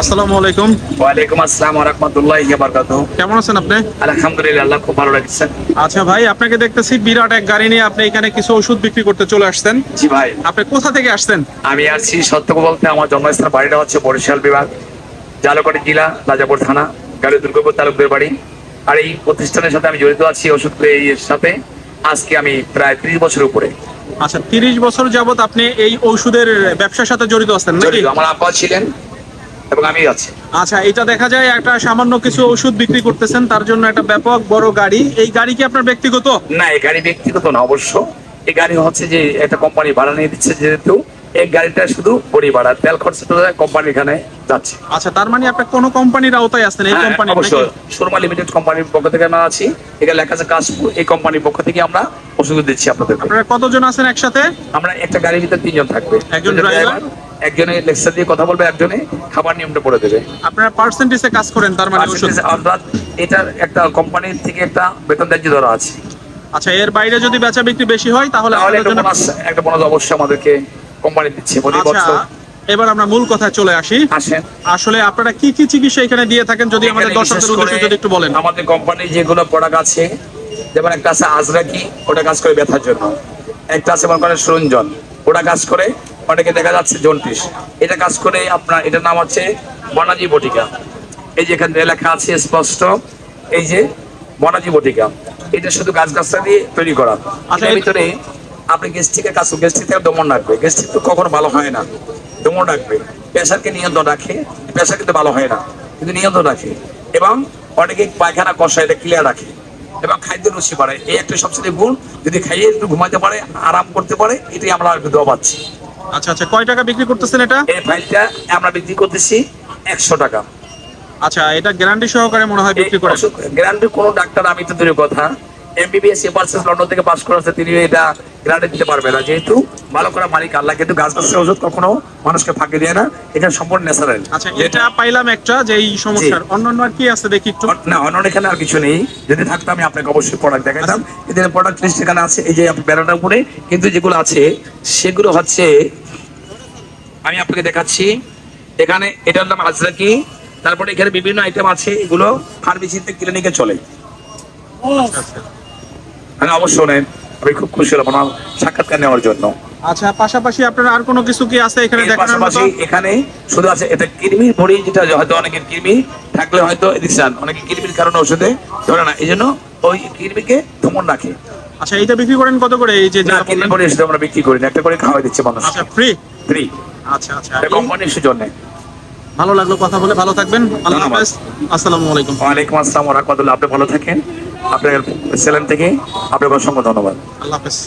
আসসালামু আলাইকুম। ওয়ালাইকুম আসসালাম রহমতুল্লাহ বারকাতু কেমন আছেন আপনি? আলহামদুলিল্লাহ আল্লাহ খুব ভালো লাগছে আচ্ছা ভাই আপনাকে দেখতেছি বিরাট এক গাড়ি নিয়ে আপনি এখানে কিছু ওষুধ বিক্রি করতে চলে আসছেন। জি ভাই। আপনি কোথা থেকে আসছেন? আমি আসছি সত্য বলতে আমার জন্মস্থান বাড়িটা হচ্ছে বরিশাল বিভাগ জালকাটি জেলা রাজাপুর থানা গাড়ি দুর্গাপুর তালুকদের বাড়ি। আর এই প্রতিষ্ঠানের সাথে আমি জড়িত আছি ওষুধ এর সাথে। আজকে আমি প্রায় ত্রিশ বছর উপরে। আচ্ছা তিরিশ বছর যাবত আপনি এই ঔষধের ব্যবসার সাথে জড়িত আছেন নাকি? আমার আব্বা ছিলেন এবং আমি আছি। আচ্ছা এটা দেখা যায় একটা সামান্য কিছু ওষুধ বিক্রি করতেছেন তার জন্য একটা ব্যাপক বড় গাড়ি। এই গাড়ি কি আপনার ব্যক্তিগত? না এই গাড়ি ব্যক্তিগত না অবশ্য। এই গাড়ি হচ্ছে যে একটা কোম্পানি ভাড়া নিয়ে দিচ্ছে যেহেতু এই গাড়িটা শুধু বড়ি ভাড়া তেল খরচা কোম্পানি এখানে যাচ্ছে। আচ্ছা তার মানে আপনি কোন কোম্পানির আওতায় আছেন এই হ্যাঁ, কোম্পানি অবশ্যই। শর্মা লিমিটেড কোম্পানির পক্ষ থেকে আমরা আছি। এখানে লেখা আছে কাশপুর এই কোম্পানির পক্ষ থেকে আমরা ওষুধ দিচ্ছি আপনাদেরকে। আপনারা কতজন আছেন একসাথে? আমরা একটা গাড়ির ভিতরে তিনজন থাকবে। একজন driver, একজনে লেকচার দিয়ে কথা বলবে একজনে খাবার নিয়মটা করে দেবে। আপনারা পার্সেন্টেজে কাজ করেন তার মানে আমরা এটার একটা কোম্পানির থেকে একটা বেতন ধার্য ধরা আছে। আচ্ছা এর বাইরে যদি বেচা বিক্রি বেশি হয় তাহলে একটা জন্য বোনাস অবশ্যই আমাদেরকে কোম্পানি দিচ্ছে প্রতি আচ্ছা বছর। এবার আমরা মূল কথায় চলে আসি। আসলে আপনারা কি কি চিকিৎসা এখানে দিয়ে থাকেন যদি আমাদের দর্শকদের উদ্দেশ্যে যদি একটু বলেন। আমাদের কোম্পানির যেগুলো প্রোডাক্ট আছে যেমন একটা আছে আজরাকি ওটা কাজ করে ব্যথার জন্য। একটা আছে মনে করেন সরঞ্জন ওটা কাজ করে অনেকে দেখা যাচ্ছে জন্টিস এটা কাজ করে আপনার এটার নাম হচ্ছে বনাজি বটিকা। এই যে এখানে লেখা আছে স্পষ্ট এই যে বনাজি বটিকা। এটা শুধু গাছ গাছটা দিয়ে তৈরি করা। আচ্ছা, এটার ভিতরে আপনি গ্যাস্ট্রিকের কাজ গ্যাস্ট্রিক থেকে দমন রাখবে। গ্যাস্ট্রিক তো কখনো ভালো হয় না। দমন রাখবে। প্রেশারকে নিয়ন্ত্রণ রাখে। প্রেশার কিন্তু ভালো হয় না। কিন্তু নিয়ন্ত্রণ রাখে। এবং অনেকে পায়খানা কষা এটা ক্লিয়ার রাখে। এবং খাদ্য রুচি বাড়ে এই একটা সবচেয়ে গুণ। যদি খাইয়ে একটু ঘুমাতে পারে আরাম করতে পারে এটাই আমরা আর দোয়া পাচ্ছি আচ্ছা আচ্ছা কয় টাকা বিক্রি করতেছেন এটা? এই ফাইলটা আমরা বিক্রি করতেছি একশো টাকা। আচ্ছা এটা গ্যারান্টি সহকারে মনে হয় বিক্রি করেন। গ্যারান্টি কোনো ডাক্তার আমি তো দূরের কথা। এমবিবিএস এপার্সেস লন্ডন থেকে পাস করেছে তিনি এটা গ্যারান্টি দিতে পারবে না। যেহেতু ভালো করা মালিক আল্লাহ কিন্তু গাছ গাছের ওষুধ কখনো মানুষকে ফাঁকি দেয় না। এটা সম্পূর্ণ ন্যাচারাল আচ্ছা এটা পাইলাম একটা যে এই সমস্যার। অন্যান্য আর কি আছে দেখি একটু? না অন্য এখানে আর কিছু নেই। যদি থাকতো আমি আপনাকে অবশ্যই প্রোডাক্ট দেখাতাম কিন্তু প্রোডাক্ট লিস্ট এখানে আছে এই যে আপনি বেড়াটার উপরে কিন্তু যেগুলো আছে সেগুলো হচ্ছে আমি আপনাকে দেখাচ্ছি। এখানে এটার নাম আজরাকি। তারপরে এখানে বিভিন্ন আইটেম আছে এগুলো ফার্মেসিতে ক্লিনিকে চলে। আমি অবশ্যই নেন আমি খুব খুশি হলাম আমার সাক্ষাৎকার নেওয়ার জন্য। আচ্ছা পাশাপাশি আপনার আর কোনো কিছু কি আছে এখানে দেখানোর পাশাপাশি এখানে শুধু আছে এটা কৃমি ভরি যেটা হয়তো অনেকের কৃমি থাকলে হয়তো অনেকে কৃমির কারণে ওষুধে ধরে না এই জন্য ওই কৃমিকে রাখে। আচ্ছা এটা বিক্রি করেন কত করে? এই যে না কৃমি ভরি ওষুধ আমরা বিক্রি করি না একটা করে খাওয়াই দিচ্ছে মানুষ। আচ্ছা ফ্রি ফ্রি আচ্ছা আচ্ছা। এটা কোম্পানির ভালো লাগল কথা বলে ভালো থাকবেন। আল্লাহ হাফেজ। আসসালামু আলাইকুম। ওয়ালাইকুম আসসালাম রহমতুল্লাহ। আপনি ভালো থাকেন। আপনার সেলাম থেকে আপনাকে অসংখ্য ধন্যবাদ। আল্লাহ হাফেজ।